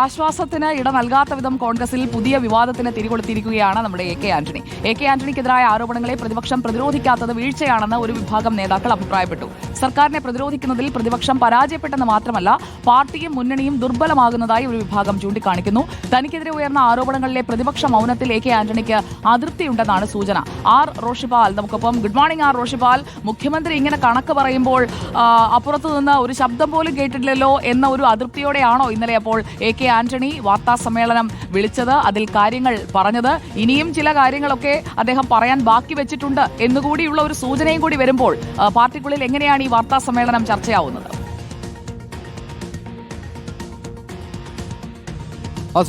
ആശ്വാസത്തിന് ഇട നൽകാത്ത വിധം കോൺഗ്രസിൽ പുതിയ വിവാദത്തിന് തിരികൊളുത്തിയിരിക്കുകയാണ് നമ്മുടെ A K Antony. A K ആന്റണിക്കെതിരായ ആരോപണങ്ങളെ പ്രതിപക്ഷം പ്രതിരോധിക്കാത്തത് വീഴ്ചയാണെന്ന് ഒരു വിഭാഗം നേതാക്കൾ അഭിപ്രായപ്പെട്ടു. സർക്കാരിനെ പ്രതിരോധിക്കുന്നതിൽ പ്രതിപക്ഷം പരാജയപ്പെട്ടെന്ന് മാത്രമല്ല പാർട്ടിയും മുന്നണിയും ദുർബലമാകുന്നതായി ഒരു വിഭാഗം ചൂണ്ടിക്കാണിക്കുന്നു. തനിക്കെതിരെ ഉയർന്ന ആരോപണങ്ങളിലെ പ്രതിപക്ഷ മൗനത്തിൽ എ കെ ആന്റണിക്ക് അതൃപ്തിയുണ്ടെന്നാണ് സൂചന. ആർ റോഷിപാൽ നമുക്കൊപ്പം. Good morning R Roshipal. മുഖ്യമന്ത്രി ഇങ്ങനെ കണക്ക് പറയുമ്പോൾ അപ്പുറത്തുനിന്ന് അപ്പുറത്തു നിന്ന് ഒരു ശബ്ദം പോലും കേട്ടിട്ടില്ലല്ലോ എന്ന ഒരു അതൃപ്തിയോടെയാണോ ഇന്നലെ അപ്പോൾ എ കെ ആന്റണി വാർത്താ സമ്മേളനം വിളിച്ചത് അതിൽ കാര്യങ്ങൾ പറഞ്ഞത്. ഇനിയും ചില കാര്യങ്ങളൊക്കെ അദ്ദേഹം പറയാൻ ബാക്കി വെച്ചിട്ടുണ്ട് എന്നുകൂടിയുള്ള ഒരു സൂചനയും കൂടി വരുമ്പോൾ പാർട്ടിക്കുള്ളിൽ എങ്ങനെയാണ് ഈ വാർത്താ സമ്മേളനം ചർച്ചയാവുന്നത്?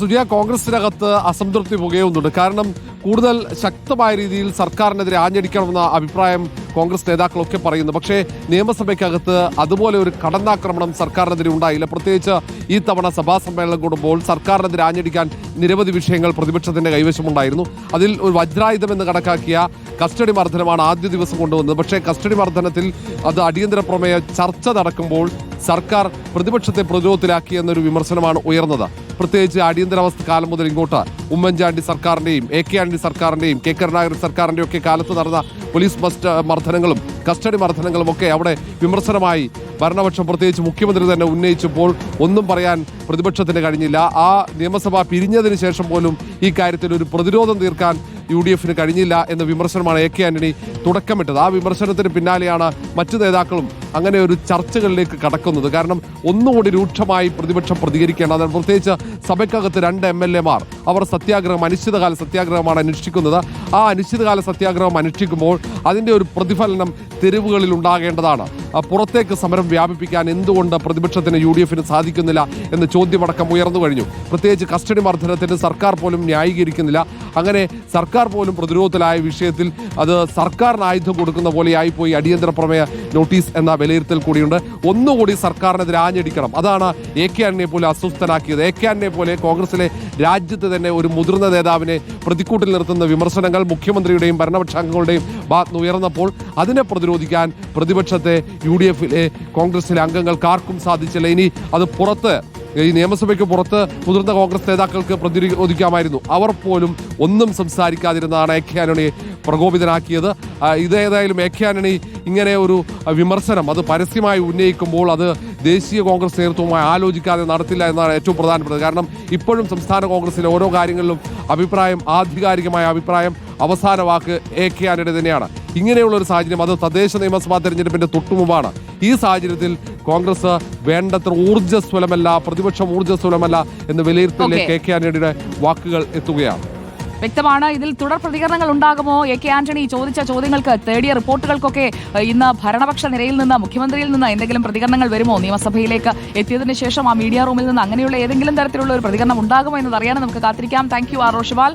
സുജിയ കോൺഗ്രസിനകത്ത് അസംതൃപ്തി പുകയുന്നുണ്ട്. കാരണം കൂടുതൽ ശക്തമായ രീതിയിൽ സർക്കാരിനെതിരെ ആഞ്ഞടിക്കണമെന്ന അഭിപ്രായം കോൺഗ്രസ് നേതാക്കളൊക്കെ പറയുന്നു. പക്ഷേ നിയമസഭയ്ക്കകത്ത് അതുപോലെ ഒരു കടന്നാക്രമണം സർക്കാരിനെതിരെ ഉണ്ടായില്ല. പ്രത്യേകിച്ച് ഈ തവണ സഭാ സമ്മേളനം കൂടുമ്പോൾ സർക്കാരിനെതിരെ ആഞ്ഞടിക്കാൻ നിരവധി വിഷയങ്ങൾ പ്രതിപക്ഷത്തിന്റെ കൈവശമുണ്ടായിരുന്നു. അതിൽ ഒരു വജ്രായുധം എന്ന് കണക്കാക്കിയ കസ്റ്റഡി മർദ്ദനമാണ് ആദ്യ ദിവസം കൊണ്ടുവന്നത്. പക്ഷേ കസ്റ്റഡി മർദ്ദനത്തിൽ അത് അടിയന്തര പ്രമേയ ചർച്ച നടക്കുമ്പോൾ സർക്കാർ പ്രതിപക്ഷത്തെ പ്രതിരോധത്തിലാക്കി എന്നൊരു വിമർശനമാണ് ഉയർന്നത്. പ്രത്യേകിച്ച് അടിയന്തരാവസ്ഥ കാലം മുതൽ ഇങ്ങോട്ട് ഉമ്മൻചാണ്ടി സർക്കാരിന്റെയും എ കെ ആന്റണി സർക്കാരിന്റെയും കെ കരുണാകരൻ സർക്കാരിന്റെയും ഒക്കെ കാലത്ത് നടന്ന പോലീസ് മർദ്ദനങ്ങളും കസ്റ്റഡി മർദ്ദനങ്ങളും ഒക്കെ അവിടെ വിമർശനമായി ഭരണപക്ഷം പ്രത്യേകിച്ച് മുഖ്യമന്ത്രി തന്നെ ഉന്നയിച്ചപ്പോൾ ഒന്നും പറയാൻ പ്രതിപക്ഷത്തിന് കഴിഞ്ഞില്ല. ആ നിയമസഭ പിരിഞ്ഞതിന് ശേഷം പോലും ഈ കാര്യത്തിൽ ഒരു പ്രതിരോധം തീർക്കാൻ യു ഡി എഫിന് കഴിഞ്ഞില്ല എന്ന വിമർശനമാണ് എ കെ ആന്റണി തുടക്കമിട്ടത്. ആ വിമർശനത്തിന് പിന്നാലെയാണ് മറ്റു നേതാക്കളും അങ്ങനെ ഒരു ചർച്ചകളിലേക്ക് കടക്കുന്നത്. കാരണം ഒന്നുകൂടി രൂക്ഷമായി പ്രതിപക്ഷം പ്രതികരിക്കേണ്ടതാണ് പ്രത്യേകിച്ച് സഭയ്ക്കകത്ത് രണ്ട് എം എൽ എമാർ അവർ സത്യാഗ്രഹം അനിശ്ചിതകാല സത്യാഗ്രഹമാണ് അനുഷ്ഠിക്കുന്നത് ആ അനിശ്ചിതകാല സത്യാഗ്രഹം അനുഷ്ഠിക്കുമ്പോൾ അതിന്റെ ഒരു പ്രതിഫലനം തെരുവുകളിൽ ഉണ്ടാകേണ്ടതാണ്. പുറത്തേക്ക് സമരം വ്യാപിപ്പിക്കാൻ എന്തുകൊണ്ട് പ്രതിപക്ഷത്തിന് യു ഡി എഫിന് സാധിക്കുന്നില്ല എന്ന ചോദ്യമടക്കം ഉയർന്നു കഴിഞ്ഞു. പ്രത്യേകിച്ച് കസ്റ്റഡി മർദ്ദനത്തിന് സർക്കാർ പോലും ന്യായീകരിക്കുന്നില്ല. അങ്ങനെ സർക്കാർ പോലും പ്രതിരോധത്തിലായ വിഷയത്തിൽ അത് സർക്കാരിന് ആയുധം കൊടുക്കുന്ന പോലെയായിപ്പോയി അടിയന്തര പ്രമേയ നോട്ടീസ് എന്ന വിലയിരുത്തൽ കൂടിയുണ്ട്. ഒന്നുകൂടി സർക്കാരിനെതിരെ ആഞ്ഞടിക്കണം. അതാണ് എ കെ ആന്റണിയെ പോലെ അസ്വസ്ഥനാക്കിയത്. എ കെ ആന്റണിയെ പോലെ കോൺഗ്രസിലെ രാജ്യത്ത് തന്നെ ഒരു മുതിർന്ന നേതാവിനെ പ്രതിക്കൂട്ടിൽ നിർത്തുന്ന വിമർശനങ്ങൾ മുഖ്യമന്ത്രിയുടെയും ഭരണപക്ഷാംഗങ്ങളുടെയും ഭാഗത്ത് ഉയർന്നപ്പോൾ അതിനെ പ്രതിരോധിക്കാൻ പ്രതിപക്ഷത്തെ യു ഡി എഫിലെ കോൺഗ്രസിലെ അംഗങ്ങൾക്ക് ആർക്കും സാധിച്ചില്ല. ഇനി അത് പുറത്ത് ഈ നിയമസഭയ്ക്ക് പുറത്ത് മുതിർന്ന കോൺഗ്രസ് നേതാക്കൾക്ക് പ്രതിരോധിക്കാമായിരുന്നു. അവർ പോലും ഒന്നും സംസാരിക്കാതിരുന്നതാണ് എ കെ ആന്റണിയെ പ്രകോപിതനാക്കിയത്. ഇതേതായാലും എ കെ ആന്റണി ഇങ്ങനെ ഒരു വിമർശനം അത് പരസ്യമായി ഉന്നയിക്കുമ്പോൾ അത് ദേശീയ കോൺഗ്രസ് നേതൃത്വവുമായി ആലോചിക്കാതെ നടത്തില്ല എന്നാണ് ഏറ്റവും പ്രധാനപ്പെട്ടത്. കാരണം ഇപ്പോഴും സംസ്ഥാന കോൺഗ്രസിലെ ഓരോ കാര്യങ്ങളിലും അഭിപ്രായം ആധികാരികമായ അഭിപ്രായം അവസാന വാക്ക് എ കെ ആന്റണി തന്നെയാണ്. ഇങ്ങനെയുള്ള ഒരു സാഹചര്യം അത് തദ്ദേശ നിയമസഭാ തെരഞ്ഞെടുപ്പിന്റെ തൊട്ടുമുമ്പാണ് ഈ സാഹചര്യത്തിൽ കോൺഗ്രസ് വേണ്ടത്ര ഊർജസ്വലമല്ല പ്രതിപക്ഷം ഊർജസ്വലമല്ല എന്ന് വിലയിരുത്തലിലെ. കെ കെ ആന്റണിയുടെ വാക്കുകൾ എത്തുകയാണ്. വ്യക്തമാണ് ഇതിൽ തുടർ പ്രതികരണങ്ങൾ ഉണ്ടാകുമോ? എ കെ ആന്റണി ചോദിച്ച ചോദ്യങ്ങൾക്ക് തേടിയ റിപ്പോർട്ടുകൾക്കൊക്കെ ഇന്ന് ഭരണപക്ഷ നിരയിൽ നിന്ന് മുഖ്യമന്ത്രിയിൽ നിന്ന് എന്തെങ്കിലും പ്രതികരണങ്ങൾ വരുമോ? നിയമസഭയിലേക്ക് എത്തിയതിന് ശേഷം ആ മീഡിയ റൂമിൽ നിന്ന് അങ്ങനെയുള്ള ഏതെങ്കിലും തരത്തിലുള്ള ഒരു പ്രതികരണം ഉണ്ടാകുമോ എന്നത് അറിയാൻ നമുക്ക് കാത്തിരിക്കാം. Thank you are റോഷിവാൽ